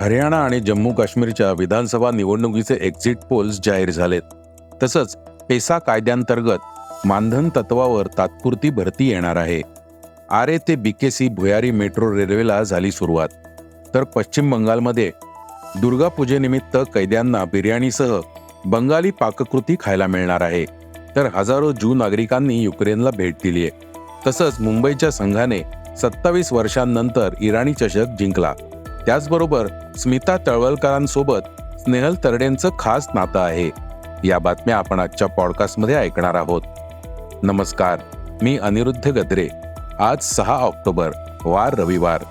हरियाणा आणि जम्मू काश्मीरच्या विधानसभा निवडणुकीचे एक्झिट पोल्स जाहीर झालेत. तसंच पेसा कायद्यांतर्गत मानधन तत्वावर तात्पुरती भरती येणार आहे. आरे ते बीकेसी भुयारी मेट्रो रेल्वेला झाली सुरुवात. तर पश्चिम बंगालमध्ये दुर्गापूजेनिमित्त कैद्यांना बिर्याणीसह बंगाली पाककृती खायला मिळणार आहे. तर हजारो जू नागरिकांनी युक्रेनला भेट दिली आहे तसंच मुंबईच्या संघाने सत्तावीस वर्षांनंतर इराणी चषक जिंकला. त्याचबरोबर स्मिता तळवलकरांसोबत स्नेहल तरडेंचं खास नातं आहे. या बातम्या आपण आजच्या पॉडकास्टमध्ये ऐकणार आहोत. नमस्कार मी अनिरुद्ध गद्रे. आज सहा ऑक्टोबर वार रविवार.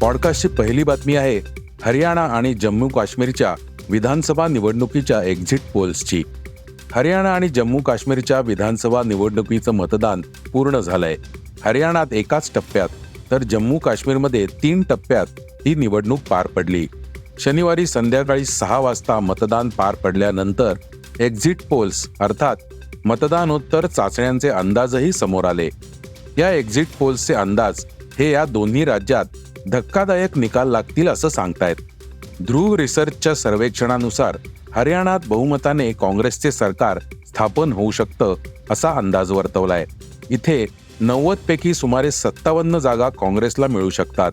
पॉडकास्टची पहिली बातमी आहे हरियाणा आणि जम्मू काश्मीरच्या विधानसभा निवडणुकीच्या एक्झिट पोल्सची. हरियाणा आणि जम्मू काश्मीरच्या विधानसभा निवडणुकीचं मतदान पूर्ण झालंय. हरियाणात एकाच टप्प्यात तर जम्मू काश्मीरमध्ये तीन टप्प्यात ही निवडणूक पार पडली. शनिवारी संध्याकाळी सहा वाजता मतदान पार पडल्यानंतर एक्झिट पोल्स अर्थात मतदानोत्तर चाचण्यांचे अंदाजही समोर आले. या एक्झिट पोल्सचे अंदाज हे या दोन्ही राज्यात धक्कादायक निकाल लागतील असं सांगतायत. ध्रुव रिसर्चच्या सर्वेक्षणानुसार हरियाणात बहुमताने काँग्रेसचे सरकार स्थापन होऊ शकतं असा अंदाज वर्तवलाय. इथे नव्वद पैकी सुमारे सत्तावन्न जागा काँग्रेसला मिळू शकतात.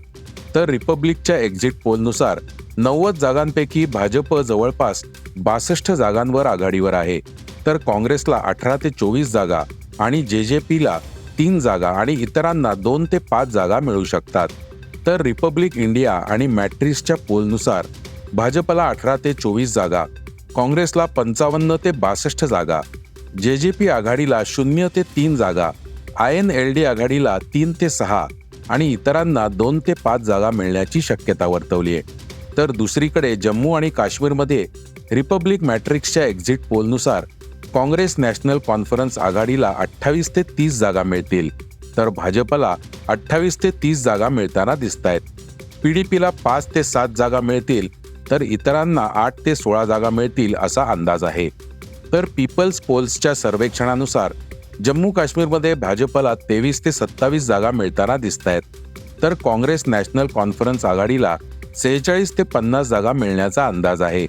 तर रिपब्लिकच्या एक्झिट पोलनुसार नव्वद जागांपैकी भाजप जवळपास बासष्ट जागांवर आघाडीवर आहे. तर काँग्रेसला अठरा ते चोवीस जागा आणि जे जे पीला तीन जागा आणि इतरांना दोन ते पाच जागा मिळू शकतात. तर रिपब्लिक इंडिया आणि मॅट्रिसच्या पोलनुसार भाजपला अठरा ते चोवीस जागा काँग्रेसला पंचावन्न ते बासष्ट जागा जे जे पी आघाडीला शून्य ते तीन जागा आय एन एल डी आघाडीला तीन ते सहा आणि इतरांना दोन ते पाच जागा मिळण्याची शक्यता वर्तवली आहे. तर दुसरीकडे जम्मू आणि काश्मीरमध्ये रिपब्लिक मॅट्रिक्सच्या एक्झिट पोलनुसार काँग्रेस नॅशनल कॉन्फरन्स आघाडीला अठ्ठावीस ते तीस जागा मिळतील. तर भाजपला अठ्ठावीस ते तीस जागा मिळताना दिसत आहेत पीडीपीला पाच ते सात जागा मिळतील तर इतरांना आठ ते सोळा जागा मिळतील असा अंदाज आहे. तर पीपल्स पोल्सच्या सर्वेक्षणानुसार जम्मू काश्मीरमध्ये भाजपला तेवीस ते सत्तावीस जागा मिळताना दिसत आहेत तर काँग्रेस नॅशनल कॉन्फरन्स आघाडीला सेहेचाळीस ते पन्नास जागा मिळण्याचा अंदाज आहे.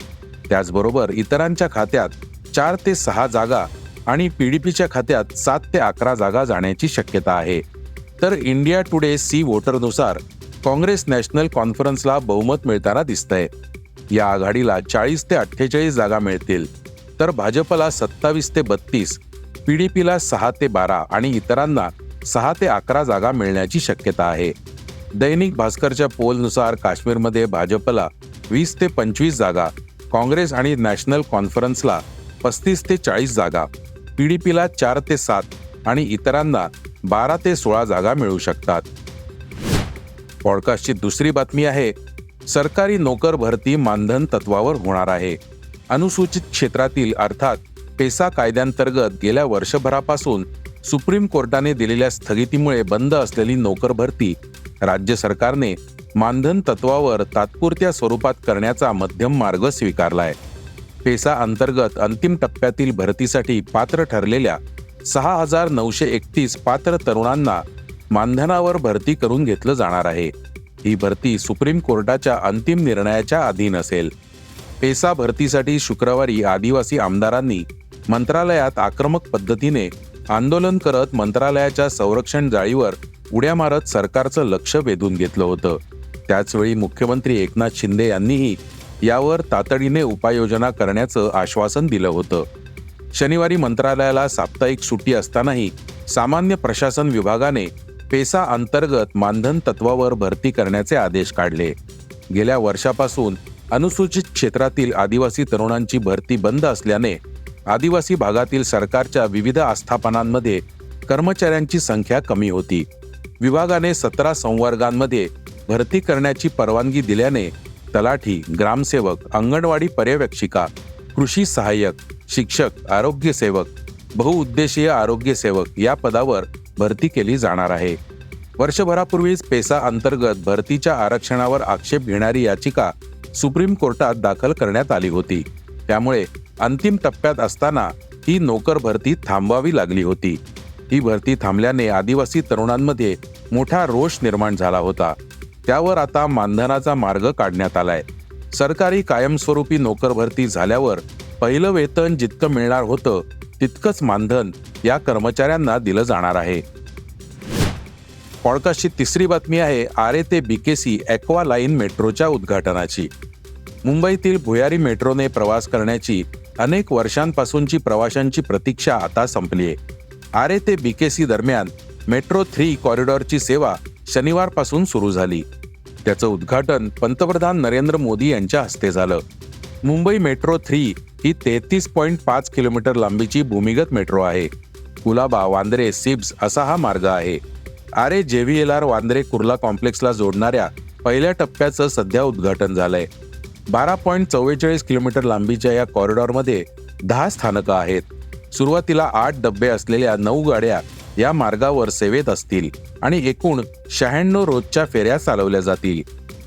त्याचबरोबर इतरांच्या खात्यात चार ते सहा जागा आणि पीडीपीच्या खात्यात सात ते अकरा जागा जाण्याची शक्यता आहे. तर इंडिया टुडे सी वोटरनुसार काँग्रेस नॅशनल कॉन्फरन्सला बहुमत मिळताना दिसतंय. या आघाडीला चाळीस ते अठ्ठेचाळीस जागा मिळतील. तर भाजपला सत्तावीस ते बत्तीस पीडीपीला सहा ते बारा आणि इतरांना सहा ते अकरा जागा मिळण्याची शक्यता आहे. दैनिक भास्करच्या पोलनुसार काश्मीरमध्ये भाजपला वीस ते पंचवीस जागा काँग्रेस आणि नॅशनल कॉन्फरन्सला पस्तीस ते चाळीस जागा पीडीपीला चार ते सात आणि इतरांना बारा ते सोळा जागा मिळू शकतात. पॉडकास्टची दुसरी बातमी आहे सरकारी नोकर भरती मानधन तत्वावर होणार आहे. अनुसूचित क्षेत्रातील अर्थात पेसा कायद्यांतर्गत गेल्या वर्षभरापासून सुप्रीम कोर्टाने दिलेल्या स्थगितीमुळे बंद असलेली नोकर भरती राज्य सरकारने मानधन तत्वावर तात्पुरत्या स्वरूपात करण्याचा मध्यम मार्ग स्वीकारलाय. पेसा अंतर्गत अंतिम टप्प्यातील भरतीसाठी पात्र ठरलेल्या सहा हजार नऊशे एकतीस पात्र तरुणांना मानधनावर भरती करून घेतलं जाणार आहे. ही भरती सुप्रीम कोर्टाच्या अंतिम निर्णयाच्या अधीन असेल. पेसा भरतीसाठी शुक्रवारी आदिवासी आमदारांनी मंत्रालयात आक्रमक पद्धतीने आंदोलन करत मंत्रालयाच्या संरक्षण जाळीवर उड्या मारत सरकारचं लक्ष वेधून घेतलं होतं. त्याचवेळी मुख्यमंत्री एकनाथ शिंदे यांनीही यावर तातडीने उपाययोजना करण्याचं आश्वासन दिलं होतं. शनिवारी मंत्रालयाला साप्ताहिक सुट्टी असतानाही सामान्य प्रशासन विभागाने पेसा अंतर्गत मानधन तत्वावर भरती करण्याचे आदेश काढले. गेल्या वर्षापासून अनुसूचित क्षेत्रातील आदिवासी तरुणांची भरती बंद असल्याने आदिवासी भागातील सरकारच्या विविध आस्थापनांमध्ये कर्मचाऱ्यांची संख्या कमी होती. विभागाने सतरा संवर्गांमध्ये भरती करण्याची परवानगी दिल्याने तलाठी ग्रामसेवक अंगणवाडी पर्यवेक्षिका कृषी सहाय्यक शिक्षक आरोग्य सेवक बहुउद्देशीय आरोग्य सेवक या पदावर भरती केली जाणार आहे. वर्षभरापूर्वीच पेसा अंतर्गत भरतीच्या आरक्षणावर आक्षेप घेणारी याचिका सुप्रीम कोर्टात दाखल करण्यात आली होती. त्यामुळे अंतिम टप्प्यात असताना ही नोकर भरती थांबवावी लागली होती. ही भरती थांबल्याने आदिवासी तरुणांमध्ये मोठा रोष निर्माण झाला होता. त्यावर आता मानधनाचा मार्ग काढण्यात आलाय. सरकारी कायमस्वरूपी नोकर भरती झाल्यावर पहिलं वेतन जितकं मिळणार होतं तितकंच मानधन या कर्मचाऱ्यांना दिलं जाणार आहे. पॉडकास्टची तिसरी बातमी आहे आरे ते बीकेसी ॲक्वा लाईन मेट्रोच्या उद्घाटनाची. मुंबईतील भुयारी मेट्रोने प्रवास करण्याची अनेक वर्षांपासूनची प्रवाशांची प्रतीक्षा आता संपली आहे. आरे ते बीकेसी दरम्यान मेट्रो थ्री कॉरिडॉरची सेवा शनिवारपासून सुरू झाली. त्याचं उद्घाटन पंतप्रधान नरेंद्र मोदी यांच्या हस्ते झालं. मुंबई मेट्रो थ्री ही तेहतीस पॉईंट पाच किलोमीटर लांबीची भूमिगत मेट्रो आहे. कुलाबा वांद्रे सिब्स असा हा मार्ग आहे. आरे जेव्हीएलआर वांद्रे कुर्ला कॉम्प्लेक्सला जोडणाऱ्या पहिल्या टप्प्याचं सध्या उद्घाटन झालंय. बारा पॉईंट चव्वेचाळीस किलोमीटर लांबीच्या या कॉरिडॉरमध्ये दहा स्थानकं आहेत. सुरुवातीला आठ डब्बे असलेल्या नऊ गाड्या या मार्गावर सेवेत असतील आणि एकूण शहाण्णव रोजच्या फेऱ्या चालवल्या जातील.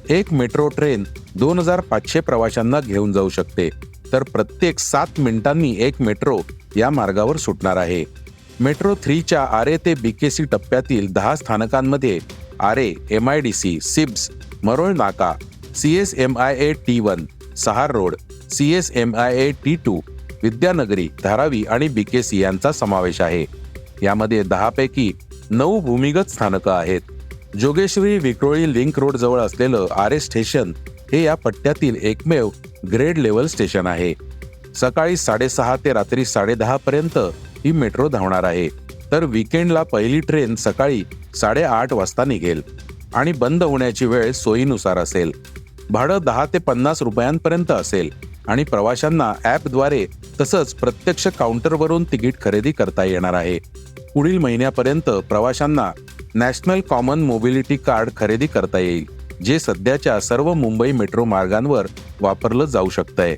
एक मेट्रो ट्रेन दोन हजार पाचशे प्रवाशांना घेऊन जाऊ शकते. तर प्रत्येक सात मिनिटांनी एक मेट्रो या मार्गावर सुटणार आहे. मेट्रो थ्रीच्या आरे ते बीकेसी टप्प्यातील दहा स्थानकांमध्ये Aarey M I D C SEEPZ Marol Naka C S M I A T one Sahar road C S M I A T two Vidyanagari Dharavi आणि बीकेसी यांचा समावेश आहे. यामध्ये दहापैकी नऊ भूमिगत स्थानकं आहेत. जोगेश्वरी विक्रोळी लिंक रोड जवळ असलेलं एस स्टेशन हे या पट्ट्यातील एकमेव ग्रेड लेवल स्टेशन आहे. सकाळी साडेसहा ते रात्री साडेदहा पर्यंत ही मेट्रो धावणार आहे. तर विकेंडला पहिली ट्रेन सकाळी साडेआठ वाजता निघेल आणि बंद होण्याची वेळ सोयीनुसार असेल. भाडं दहा ते पन्नास रुपयांपर्यंत असेल. आणि प्रवाशांना ॲपद्वारे तसंच प्रत्यक्ष काउंटरवरून तिकीट खरेदी करता येणार आहे. पुढील महिन्यापर्यंत प्रवाशांना नॅशनल कॉमन मोबिलिटी कार्ड खरेदी करता येईल जे सध्याच्या सर्व मुंबई मेट्रो मार्गांवर वापरलं जाऊ शकतंय.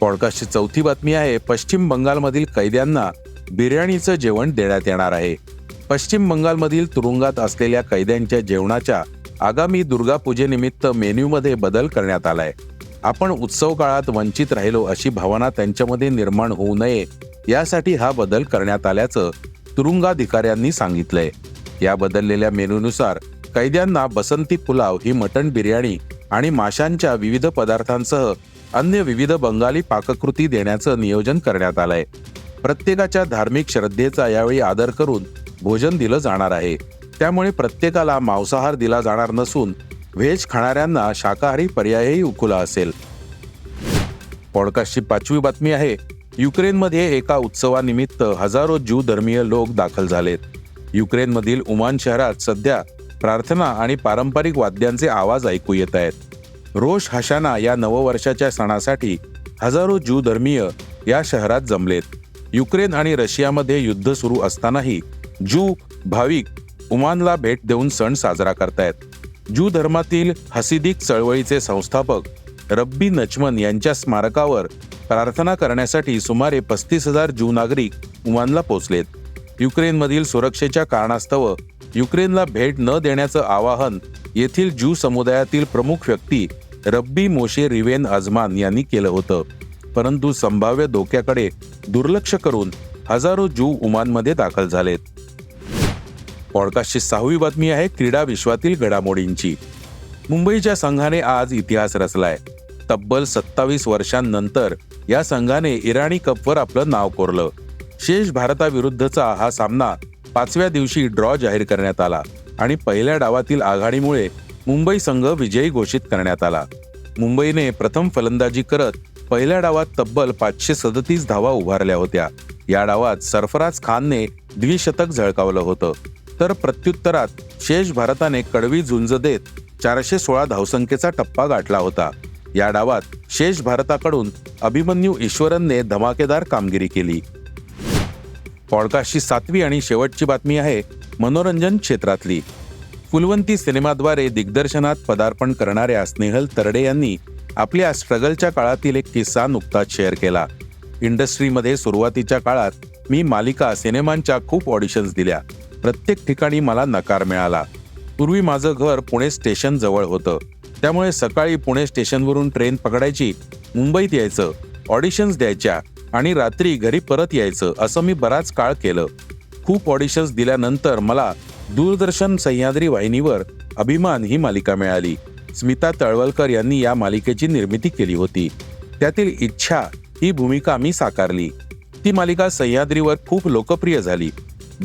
पॉडकास्टची चौथी बातमी आहे पश्चिम बंगालमधील कैद्यांना बिर्याणीचं जेवण देण्यात येणार आहे. पश्चिम बंगालमधील तुरुंगात असलेल्या कैद्यांच्या जेवणाच्या आगामी दुर्गा पूजेनिमित्त मेन्यूमध्ये बदल करण्यात आलाय. आपण उत्सव काळात वंचित राहिलो अशी भावना त्यांच्यामध्ये निर्माण होऊ नये यासाठी हा बदल करण्यात आल्याचं तुरुंगाधिकाऱ्यांनी सांगितलंय. या बदललेल्या मेनूनुसार कैद्यांना बसंती पुलाव ही मटण बिर्याणी आणि माशांच्या विविध पदार्थांसह अन्य विविध बंगाली पाककृती देण्याचं नियोजन करण्यात आलंय. प्रत्येकाच्या धार्मिक श्रद्धेचा यावेळी आदर करून भोजन दिलं जाणार आहे. त्यामुळे प्रत्येकाला मांसाहार दिला जाणार नसून व्हेज खाणाऱ्यांना शाकाहारी पर्यायही खुला असेल. पॉडकास्टची पाचवी बातमी आहे युक्रेनमध्ये एका उत्सवानिमित्त हजारो ज्यू धर्मीय लोक दाखल झालेत. युक्रेनमधील उमान शहरात सध्या प्रार्थना आणि पारंपरिक वाद्यांचे आवाज ऐकू येत आहेत. रोष हशाना या नववर्षाच्या सणासाठी हजारो ज्यू धर्मीय या शहरात जमलेत. युक्रेन आणि रशियामध्ये युद्ध सुरू असतानाही ज्यू भाविक उमानला भेट देऊन सण साजरा करतायत. ज्यू धर्मातील हसिदिक चळवळीचे संस्थापक रब्बी नचमन यांच्या स्मारकावर प्रार्थना करण्यासाठी सुमारे पस्तीस हजार ज्यू नागरिक उमानला पोचलेत. युक्रेनमधील सुरक्षेच्या कारणास्तव युक्रेनला भेट न देण्याचं आवाहन येथील ज्यू समुदायातील प्रमुख व्यक्ती रब्बी मोशे रिवेन अजमान यांनी केलं होतं. परंतु संभाव्य धोक्याकडे दुर्लक्ष करून हजारो ज्यू उमानमध्ये दाखल झालेत. पॉडकास्टची सहावी बातमी आहे क्रीडा विश्वातील घडामोडींची. मुंबईच्या संघाने आज इतिहास रचलाय. तब्बल सत्तावीस वर्षांनंतर या संघाने इराणी कपवर आपलं नाव कोरलं. शेष भारताविरुद्धचा हा सामना पाचव्या दिवशी ड्रॉ जाहीर करण्यात आला आणि पहिल्या डावातील आघाडीमुळे मुंबई संघ विजयी घोषित करण्यात आला. मुंबईने प्रथम फलंदाजी करत पहिल्या डावात तब्बल पाचशे सदतीस धावा उभारल्या होत्या. या डावात सरफराज खानने द्विशतक झळकावलं होतं. तर प्रत्युत्तरात शेष भारताने कडवी झुंज देत चारशे सोळा धावसंख्येचा टप्पा गाठला होता. या डावात शेष भारताकडून अभिमन्यू ईश्वरनने धमाकेदार कामगिरी केली. पॉडकास्टची सातवी आणि शेवटची बातमी आहे मनोरंजन क्षेत्रातली. फुलवंती सिनेमाद्वारे दिग्दर्शनात पदार्पण करणाऱ्या स्नेहल तरडे यांनी आपल्या स्ट्रगलच्या काळातील एक किस्सा नुकताच शेअर केला. इंडस्ट्रीमध्ये सुरुवातीच्या काळात मी मालिका सिनेमांच्या खूप ऑडिशन्स दिल्या. प्रत्येक ठिकाणी मला नकार मिळाला. पूर्वी माझं घर पुणे स्टेशन जवळ होतं. त्यामुळे सकाळी पुणे स्टेशनवरून ट्रेन पकडायची मुंबईत यायचं ऑडिशन्स द्यायच्या आणि रात्री घरी परत यायचं असं मी बराच काळ केलं. खूप ऑडिशन्स दिल्यानंतर मला दूरदर्शन सह्याद्री वाहिनीवर अभिमान ही मालिका मिळाली. स्मिता तळवलकर यांनी या मालिकेची निर्मिती केली होती. त्यातील इच्छा ही भूमिका मी साकारली. ती मालिका सह्याद्रीवर खूप लोकप्रिय झाली.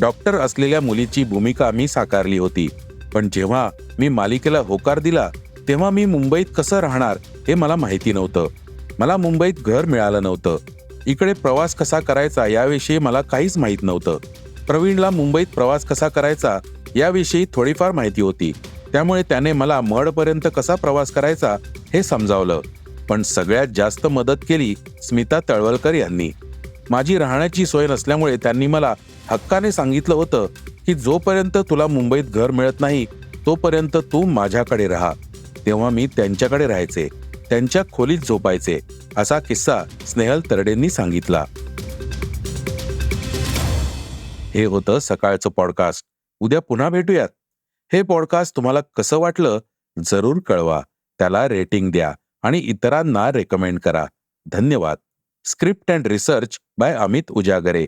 डॉक्टर असलेल्या मुलीची भूमिका मी साकारली होती. पण जेव्हा मी मालिकेला होकार दिला तेव्हा मी मुंबईत कसं राहणार हे मला माहिती नव्हतं. मला मुंबईत घर मिळालं नव्हतं. इकडे प्रवास कसा करायचा याविषयी मला काहीच माहीत नव्हतं. प्रवीणला मुंबईत प्रवास कसा करायचा याविषयी थोडीफार माहिती होती. त्यामुळे त्याने मला मडपर्यंत कसा प्रवास करायचा हे समजावलं. पण सगळ्यात जास्त मदत केली स्मिता तळवलकर यांनी. माझी राहण्याची सोय नसल्यामुळे त्यांनी मला हक्काने सांगितलं होतं की जोपर्यंत तुला मुंबईत घर मिळत नाही तोपर्यंत तू माझ्याकडे राहा. तेव्हा मी त्यांच्याकडे राहायचे त्यांच्या खोलीत झोपायचे असा किस्सा स्नेहल तरडेंनी सांगितला. हे होतं सकाळचं पॉडकास्ट. उद्या पुन्हा भेटूयात. हे पॉडकास्ट तुम्हाला कसं वाटलं जरूर कळवा. त्याला रेटिंग द्या आणि इतरांना रेकमेंड करा. धन्यवाद. Script and research by Amit Ujagare